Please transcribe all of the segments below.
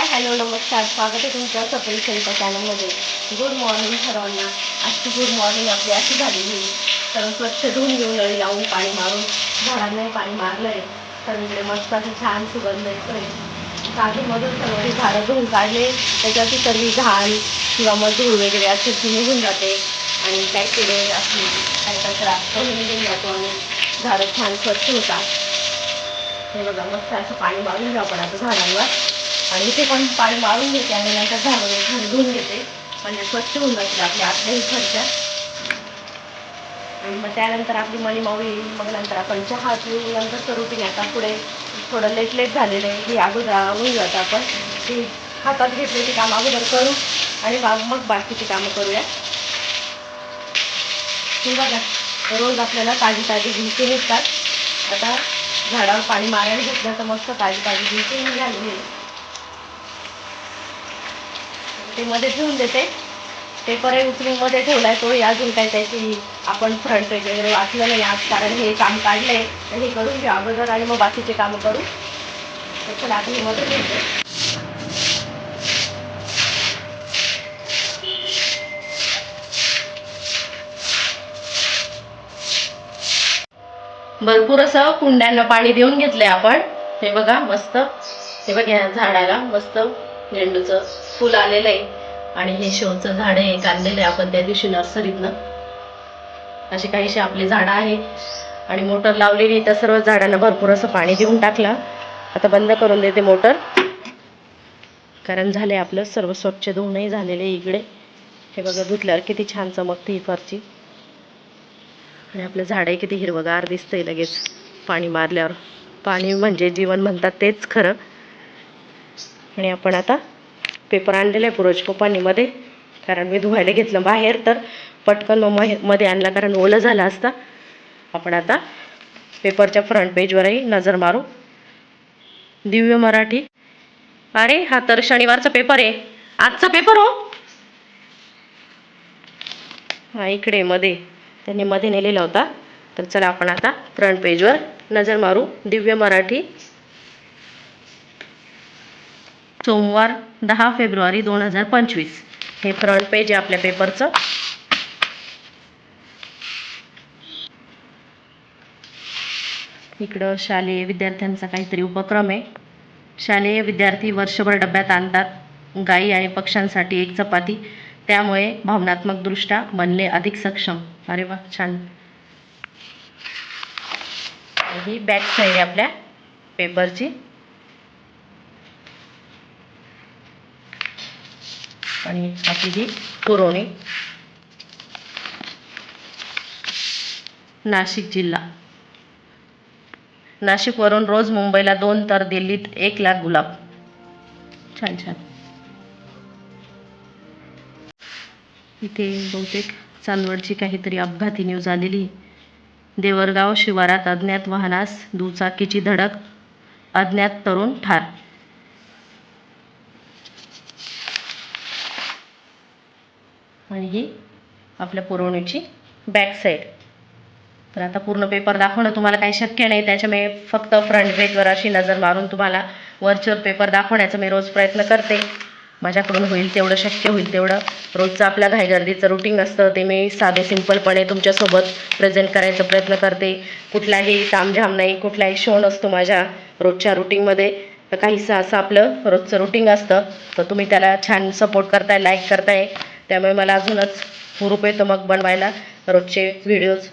Hi hello नमस्कार. स्वागत आहे तुमच्या सफल सेंटर चॅनलमध्ये. गुड मॉर्निंग सर्वांना. आजची गुड मॉर्निंग आपली अशी झालेली तर स्वच्छ धुवून घेऊन नळी लावून पाणी मारून झाडांनाही पाणी मारलं आहे इकडे मस्त असं छान सुगंध येतोय. काजूमधून सर्व झाडं धुवून काढले. त्याच्यावरती सगळी घाण किंवा मग धूळ वगैरे असे ती निघून जाते. आणि काय किडे असले काही कचरा तोही निघून जातो आणि झाडं छान स्वच्छ होतात. हे बघा मस्त असं पाणी मारून घ्या आपण आता झाडांवर. आणि इथे पण पाणी मारून घेते आणि नंतर झाडावर खाली धुवून घेते. म्हणजे स्वच्छ होऊन जातील आपल्या आतल्याही फरच्या मग त्यानंतर आपली मणी माऊ येईल मग नंतर आपण चहा पिऊ नंतर करू की आता पुढे थोडं लेट लेट झालेलं आहे. ही अगोदर होऊन जातं आपण. ती हातात घेतलेली कामं अगोदर करू आणि मग मग बाकीची कामं करूया. बघा रोज आपल्याला ताजी ताजी भिंती निघतात. आता झाडावर पाणी मारायला घेतलं तर मस्त ताजी ताजी भिंती निघालेली आहे ते मध्ये ठेवून देते. पेपरही उचलून मध्ये ठेवलाय तोही अजून काय त्याची आपण फ्रंट पेज वगैरे वाचलं नाही आज. कारण हे काम काढलंय तर हे करून घेऊ अगोदर आणि मग बाकीचे कामं करू. मध्ये ठेवते. भरपूर असं कुंड्यांना पाणी देऊन घेतलंय आपण. हे बघा मस्त. हे बघ या झाडाला मस्त झेंडूचं. फुल आलेलं आहे. आणि हे शोचं झाड आहे आणलेलं आहे आपण त्या दिवशी नर्सरीतनं. अशी काहीशी आपली झाडं आहे. आणि मोटर लावलेली तर सर्व झाडांना भरपूर असं पाणी देऊन टाकलं. आता बंद करून देते मोटर. कारण झाले आपलं सर्व स्वच्छ धुवूनही झालेले इकडे. हे बघा धुतल्यावर किती छान चमकते ही फरची. आणि आपलं झाडं किती हिरवगार दिसतंय लगेच पाणी मारल्यावर. पाणी म्हणजे जीवन म्हणतात तेच खरं. आणि आपण आता पेपर आणलेला आहे पुरोज पप्पांनीमध्ये कारण मी धुवायला घेतलं बाहेर तर पटकन मग मध्ये आणला कारण ओलं झालं असता. आपण आता पेपरच्या फ्रंट पेजवरही नजर मारू. दिव्य मराठी. अरे हा तर शनिवारचा पेपर आहे. आजचा पेपर हो. हा इकडे मध्ये. त्यांनी मध्ये नेलेला होता. तर चला आपण आता फ्रंट पेजवर नजर मारू. दिव्य मराठी. सोमवार दहा फेब्रुवारी दोन हजार पंचवीस. हे फ्रंट पेज आहे आपल्या पेपरचं इकडं शालेय विद्यार्थ्यांचा काहीतरी उपक्रम आहे. शालेय विद्यार्थी वर्षभर डब्यात आणतात. गायी आणि पक्ष्यांसाठी एक चपाती. त्यामुळे भावनात्मकदृष्ट्या बनले अधिक सक्षम. अरे वा छान. ही बॅक साईड आपल्या पेपरची आणि आपली ही पुरवणी. नाशिक जिल्हा. नाशिकवरून रोज मुंबईला दोन तर दिल्लीत एक लाख गुलाब. छान छान. इथे बहुतेक चांदवडची काहीतरी अपघाती न्यूज आलेली. देवरगाव शिवारात अज्ञात वाहनास दुचाकीची धडक अज्ञात तरुण ठार. आणि ही आपल्या पुरवणीची बॅक साईड तर आता पूर्ण पेपर दाखवणं तुम्हाला काही शक्य नाही. त्याच्यामुळे फक्त फ्रंट पेजवर अशी नजर मारून तुम्हाला वरचेवर पेपर दाखवण्याचा मी रोज प्रयत्न करते. माझ्याकडून होईल तेवढं शक्य होईल तेवढं. रोजचं आपल्या घाईगर्दीचं रुटीन असतं ते मी साधे सिंपलपणे तुमच्यासोबत प्रेझेंट करायचा प्रयत्न करते. कुठलाही तामझाम नाही कुठलाही शो नसतो माझ्या रोजच्या रुटीनमध्ये तर काहीसं असं आपलं रोजचं रुटीन असतं. तर तुम्ही त्याला छान सपोर्ट करताय लाईक करताय. त्यामुळे मला अजूनच हुरूप येतो मग बनवायला रोजचे व्हिडिओज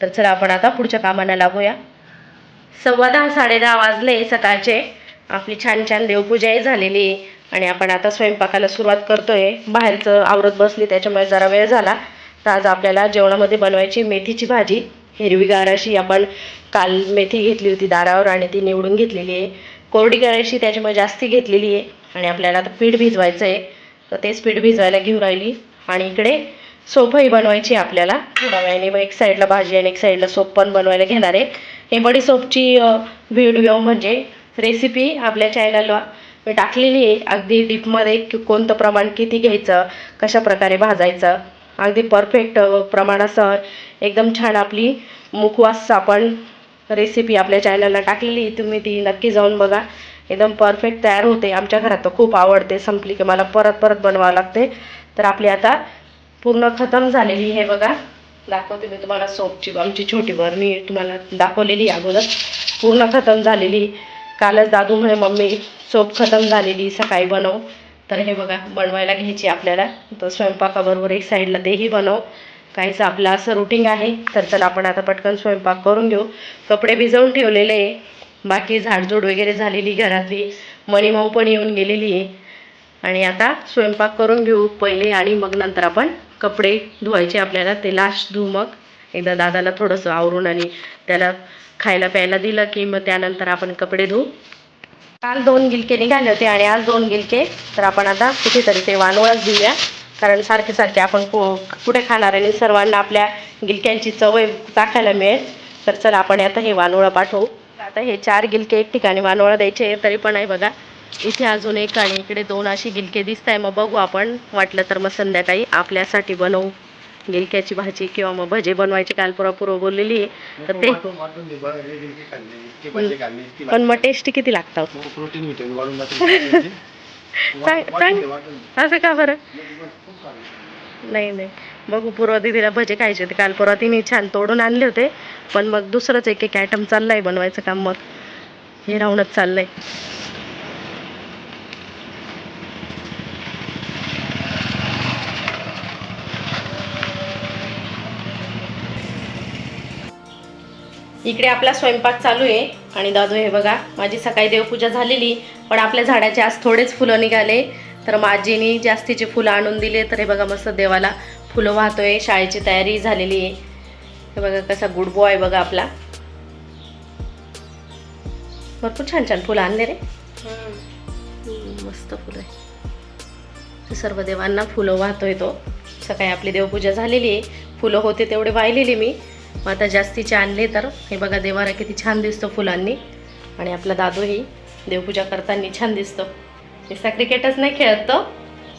तर चला आपण आता पुढच्या कामांना लागूया. सव्वा दहा साडेदहा वाजले सकाळचे. आपली छान छान देवपूजाही झालेली आहे. आणि आपण आता स्वयंपाकाला सुरुवात करतोय. बाहेरचं आवरत बसली त्याच्यामुळे जरा वेळ झाला. तर आज आपल्याला जेवणामध्ये बनवायची मेथीची भाजी. हिरवीगार अशी आपण काल मेथी घेतली होती दारावर आणि ती निवडून घेतलेली आहे. कोरडी करायची त्याच्यामुळे जास्ती घेतलेली आहे. आणि आपल्याला आता पीठ भिजवायचं आहे तर तेच पीठ भिजायला घेऊन राहिली. आणि इकडे सोपही बनवायची आहे आपल्याला. थोड्या वेळाने मग एक साईडला भाजी आणि एक साईडला सोप पण बनवायला घेणार आहे. हे बडी सोपची व्हिडिओ म्हणजे रेसिपी आपल्या चॅनलला मी टाकलेली आहे. अगदी डीपमध्ये की कोणतं प्रमाण किती घ्यायचं कशा प्रकारे भाजायचं. अगदी परफेक्ट प्रमाणासह एकदम छान आपली मुखवास आपण रेसिपी आपल्या चॅनलला टाकलेली आहे. तुम्ही ती नक्की जाऊन बघा. एकदम परफेक्ट तयार होते. आमच्या घरात तर खूप आवडते. संपली की मला परत परत बनवावं लागते. तर आपली आता पूर्ण खतम झालेली हे बघा. दाखवते मी तुम्हाला सोपची आमची छोटी बरणी तुम्हाला दाखवलेली अगोदर. पूर्ण खतम झालेली. कालच दादू म्हणे मम्मी सोप खतम झालेली. सकाळी बनव. तर हे बघा बनवायला घ्यायची आपल्याला. तर स्वयंपाकाबरोबर एक साईडला तेही बनव. काहीच आपलं असं रुटीन आहे. तर चला आपण आता पटकन स्वयंपाक करून घेऊ. कपडे भिजवून ठेवलेले आहे. बाकी झाडझूड वगैरे झालेली घरातली. मणीमाऊ पण येऊन गेलेली आहे. आणि आता स्वयंपाक करून घेऊ पहिले आणि मग नंतर आपण कपडे धुवायचे आपल्याला. ते लास्ट धुऊ मग. एकदा दादाला थोडंसं आवरून आणि त्याला खायला प्यायला दिलं की मग त्यानंतर आपण कपडे धुऊ काल दोन गिलके निघाले होते आणि आज दोन गिलके. तर आपण आता कुठेतरी ते वानवळच देऊया. कारण सारखे सारखे आपण को कुठे खाणार आणि सर्वांना आपल्या गिलक्यांची चवय टाकायला मिळेल. तर चला आपण आता हे वानोळं पाठवू. आता हे चार गिलके एक ठिकाणी वानोळं द्यायचे तरी पण आहे बघा. इथे अजून एक आणि इकडे दोन अशी गिलके दिसत आहे मग बघू आपण. वाटलं तर मग संध्याकाळी आपल्यासाठी बनवू गिलक्याची भाजी किंवा मग भजे बनवायची. काल पुरा पूर्व बोललेली तर ते हे पण मग टेस्टी किती लागतात? सांग असं का बरं? नाही नाही. बघू पूर्वा दिदीला भजे खायचे होते. काल परवा तिने छान तोडून आणले होते. पण मग दुसरंच एक एक आयटम चाललंय बनवायचं काम मग. हे राहूनच चाललंय. इकडे आपला स्वयंपाक चालू आहे. आणि दादू हे बघा माझी सकाळी देवपूजा झालेली. पण आपल्या झाडाचे आज थोडेच फुलं निघाले. तर माझीनी जास्तीचे फुलं आणून दिले. तर हे बघा मस्त देवाला फुलं वाहतोय शाळेची तयारी झालेली आहे. हे बघा कसा गुड बॉय बघा आपला. भरपूर छान छान फुलं आणले रे. मस्त फुलं आहे. सर्व देवांना फुलं वाहतोय तो. सकाळी आपली देवपूजा झालेली आहे. फुलं होते तेवढे वाहिलेले मी. मग आता जास्तीचे आणले तर. हे बघा देवारा किती छान दिसतो फुलांनी. आणि आपला दादूही देवपूजा करताना छान दिसतो. नुसता क्रिकेटच नाही खेळत तो.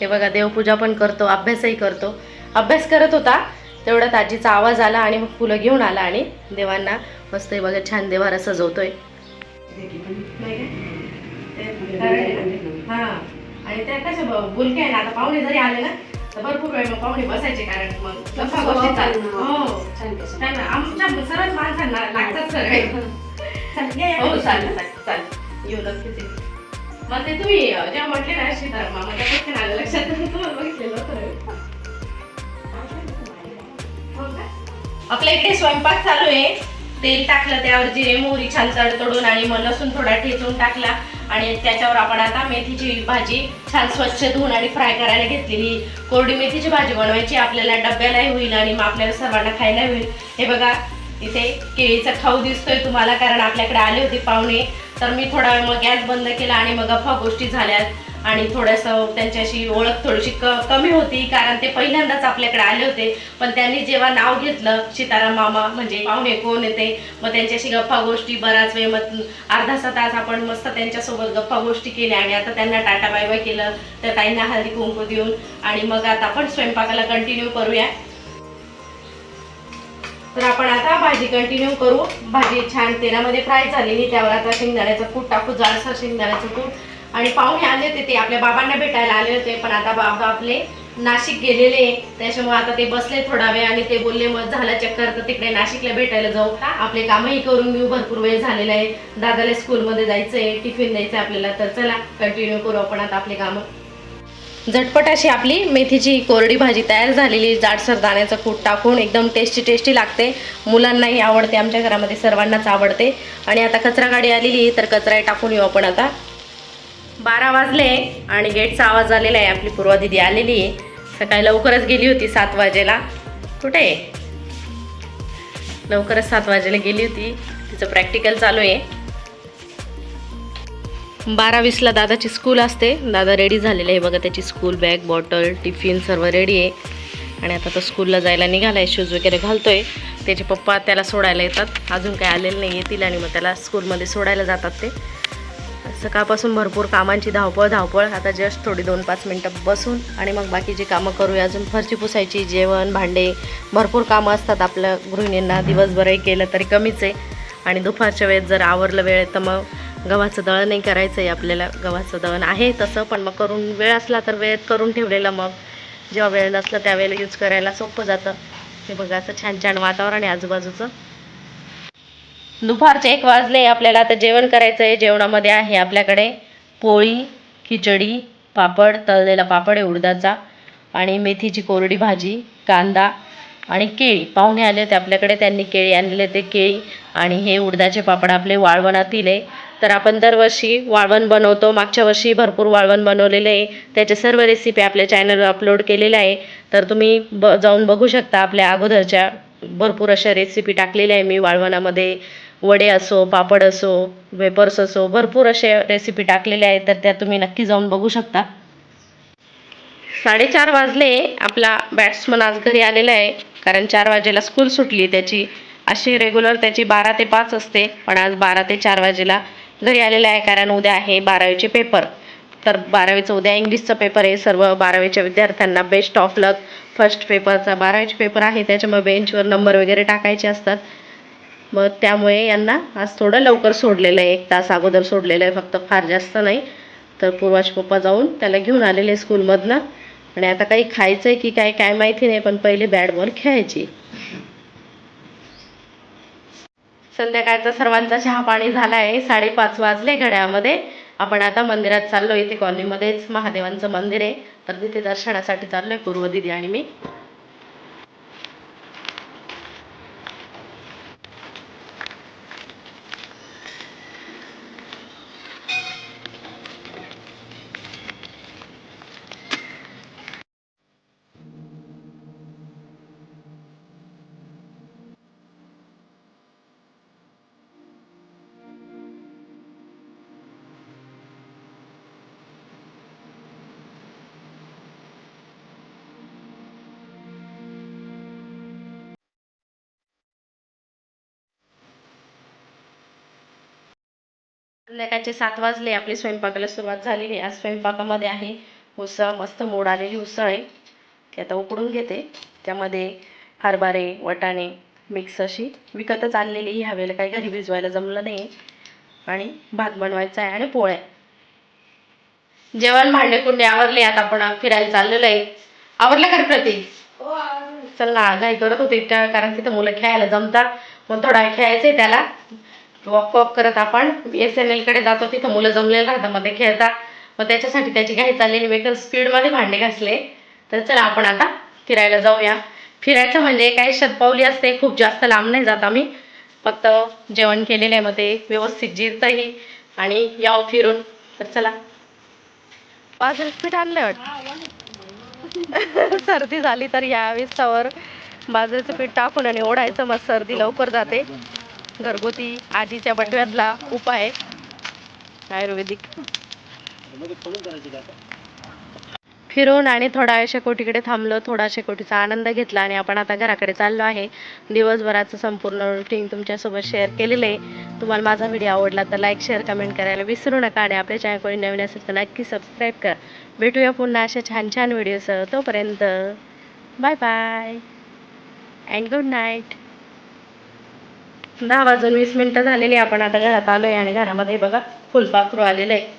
हे बघा देवपूजा पण करतो अभ्यासही करतो. अभ्यास करत होता तेवढ्यात आजीचा आवाज आला आणि मग फुलं घेऊन आला आणि देवांना मस्त हे बघा छान देवारा सजवतोय. हा. आणि त्या कशा ब- बुलक्या आहे ना आता पाहुणे जरी आले ना तर भरपूर वेळ मग पाहुणे बसायचे कारण मग गप्पा गोष्टी चालू हो. काय ना, आमच्या सर्वच माणसांना लागतात सगळे. हो चालेल चालेल चालेल. येऊ नक्कीच येऊ. मग ते तुम्ही जेव्हा म्हटले ना सीताराम मामा त्या लक्षात. तुम्हाला बघितलेलं होतं? आपल्या इकडे स्वयंपाक चालू आहे. तेल टाकलं त्यावर जिरे मोहरी छान तडतडून आणि मग लसूण थोडा ठेचून टाकला. आणि त्याच्यावर आपण आता मेथीची भाजी छान स्वच्छ धुवून आणि फ्राय करायला घेतलेली. कोरडी मेथीची भाजी बनवायची. आपल्याला डब्यालाही होईल आणि मग आपल्याला सर्वांना खायला होईल. हे बघा इथे केळीचा खाऊ दिसतोय तुम्हाला कारण आपल्याकडे आले होते पाहुणे. तर मी थोडा वेळ मग गॅस बंद केला आणि मग अफा गोष्टी झाल्या आणि थोडंसं त्यांच्याशी ओळख थोडीशी क कमी होती कारण ते पहिल्यांदाच आपल्याकडे आले होते. पण त्यांनी जेव्हा नाव घेतलं सीताराम मामा म्हणजे पाहुणे कोण येते मग त्यांच्याशी गप्पा गोष्टी बराच वेळ मग अर्धासा तास आपण मस्त त्यांच्यासोबत गप्पा गोष्टी केल्या आणि आता त्यांना टाटा बाय बाय केलं त्या ताईंना हळदी कुंकू देऊन आणि मग आता आपण स्वयंपाकाला कंटिन्यू करूया. तर आपण आता भाजी कंटिन्यू करू. भाजी छान तेलामध्ये फ्राय झालेली त्यावर आता शेंगदाण्याचं कूट टाकू जाडसर शेंगदाण्याचं कूट. आणि पाहुणे आले होते ते आपल्या बाबांना भेटायला आले होते पण आता बाबा आपले नाशिक गेलेले त्याच्यामुळे आता ते बसले थोडा वेळ आणि ते बोलले मग झाला चक्कर तर तिकडे नाशिकला भेटायला जाऊ. का आपले कामही करून घेऊ भरपूर वेळ झालेला आहे. दादाला स्कूलमध्ये जायचंय टिफिन द्यायचं आपल्याला तर चला कंटिन्यू करू आपण आता आपले कामं. झटपट अशी आपली मेथीची कोरडी भाजी तयार झालेली जाडसर दाण्याचं कूट टाकून एकदम टेस्टी टेस्टी लागते. मुलांनाही आवडते आमच्या घरामध्ये सर्वांनाच आवडते. आणि आता कचरा गाडी आलेली तर कचरा टाकून येऊ आपण आता. बारा वाजले आणि गेटचा आवाज आलेला आहे. आपली पूर्वा दिदी आलेली आहे. सकाळी लवकरच गेली होती सात वाजेला. कुठे आहे? लवकरच सात वाजेला गेली होती. तिचं प्रॅक्टिकल चालू आहे. बारा वीसला दादाची स्कूल असते. दादा रेडी झालेला आहे. बघा त्याची स्कूल बॅग बॉटल टिफिन सर्व रेडी आहे. आणि आता तो स्कूलला जायला निघाला आहे शूज वगैरे घालतोय. त्याचे पप्पा त्याला सोडायला येतात. अजून काय आलेलं नाही येतील आणि मग त्याला स्कूलमध्ये सोडायला जातात ते. सकाळपासून भरपूर कामांची धावपळ धावपळ. आता जस्ट थोडी दोन पाच मिनटं बसून आणि मग बाकीची कामं करूया अजून फरची पुसायची जेवण भांडे भरपूर कामं असतात आपल्या गृहिणींना. दिवसभरही केलं तरी कमीच आहे. आणि दुपारच्या वेळेत जर आवरलं वेळ तर मग गव्हाचं दळण नाही करायचं आहे आपल्याला. गव्हाचं दळण आहे तसं पण मग करून वेळ असला तर वेळेत करून ठेवलेलं मग. जेव्हा वेळ नसला त्यावेळेला यूज करायला सोपं जातं. हे बघा असं छान छान वातावरण आहे आजूबाजूचं. दुपारचे एक वाजले आपल्याला आता जेवण करायचं आहे जेवणामध्ये आहे आपल्याकडे पोळी खिचडी पापड तळलेला पापड आहे उडदाचा आणि मेथीची कोरडी भाजी कांदा आणि केळी. पाहुणे आले होते आपल्याकडे त्यांनी केळी आणलेले ते केळी आणि हे उडदाचे पापड आपले वाळवणातील आहे. तर आपण दरवर्षी वाळवण बनवतो मागच्या वर्षी भरपूर वाळवण बनवलेले आहे. त्याचे सर्व रेसिपी आपल्या चॅनलवर अपलोड केलेल्या आहे. तर तुम्ही ब जाऊन बघू शकता आपल्या अगोदरच्या भरपूर अशा रेसिपी टाकलेल्या आहे मी वाळवणामध्ये. वडे असो पापड असो वेपर्स असो भरपूर असे रेसिपी टाकलेल्या आहेत तर त्या तुम्ही नक्की जाऊन बघू शकता. साडेचार वाजले आपला बॅट्समन आज घरी आलेला आहे कारण चार वाजेला स्कूल सुटली त्याची अशी रेग्युलर त्याची बारा ते पाच असते पण आज बारा ते चार वाजेला घरी आलेला आहे कारण उद्या आहे बारावीचे पेपर तर बारावीचं उद्या इंग्लिशचा पेपर आहे सर्व बारावीच्या विद्यार्थ्यांना बेस्ट ऑफ लक फर्स्ट पेपरचा बारावीचे पेपर आहे त्याच्यामुळे बेंचवर नंबर वगैरे टाकायचे असतात. मग त्यामुळे यांना आज थोडं लवकर सोडलेलं आहे. एक तास अगोदर सोडलेलं आहे फक्त फार जास्त नाही. तर पूर्वाचे पप्पा जाऊन त्याला घेऊन आलेले स्कूलमधनं. आणि आता काही खायचं आहे की काय काय माहिती नाही पण पहिले बॅट बॉल खेळायची. संध्याकाळचा सर्वांचा चहा पाणी झाला आहे. साडेपाच वाजले घड्यामध्ये आपण आता मंदिरात चाललो इथे कॉलनीमध्येच महादेवांचं मंदिर आहे. तर तिथे दर्शनासाठी चाललोय. पूर्व दिदी आणि मी. संध्याकाळचे सात वाजले आपली स्वयंपाकाला सुरुवात झालेली. आहे आज स्वयंपाकामध्ये आहे उसळ मस्त मोड आलेली उसळ आहे ती आता उकडून घेते. त्यामध्ये हरभरे वटाणे मिक्स अशी विकतच आणलेली. ह्या वेळेला काही घरी भिजवायला जमलं नाही आणि भात बनवायचा आहे आणि पोळ्या. जेवण भांडे कुंडे आवरले आता आपण फिरायला चाललेलो आहे. आवरलं का रे प्रतीक? चल ना घाई करत होते त्या कारण तिथं मुलं खेळायला जमतात. मग थोडा वेळ खेळायचंय त्याला. वॉक वॉक करत आपण. एस एन एलकडे जातो तिथं मुलं जमलेलं राहतात मध्ये खेळतात. मग त्याच्यासाठी त्याची घाई चाललेली मी स्पीडमध्ये भांडे घासले. तर चला आपण आता फिरायला जाऊया. फिरायचं म्हणजे काय? शतपावली असते खूप जास्त लांब नाही जात आम्ही. फक्त जेवण केलेलं आहे मग ते व्यवस्थित जिरतंही आणि याव फिरून. तर चला. पाच पीठ आणलं वाटतं. सर्दी झाली तर या विस्तावर बाजरीचं पीठ टाकून आणि ओढायचं मग सर्दी लवकर जाते. घरगुती आजीच्या बटव्यातला उपाय. आयुर्वेदिक. फिरून आणि थोडा वेळ शेकोटीकडे थांबलो थोडा शेकोटीचा आनंद घेतला आणि आपण आता घराकडे चाललो आहे. दिवसभराचं संपूर्ण रुटीन तुमच्यासोबत शेअर केलेलं आहे. तुम्हाला माझा व्हिडिओ आवडला तर लाईक शेअर कमेंट करायला विसरू नका आणि आपल्या चॅनल कोणी नवीन असेल तर नक्की सबस्क्राईब करा. भेटूया पुन्हा अशा छान छान व्हिडिओसह तोपर्यंत bye bye and good night दहा वाजून वीस मिनटं झालेली आपण आता घरात आलो आहे आणि घरामध्ये बघा फुलपाखरू आलेलं आहे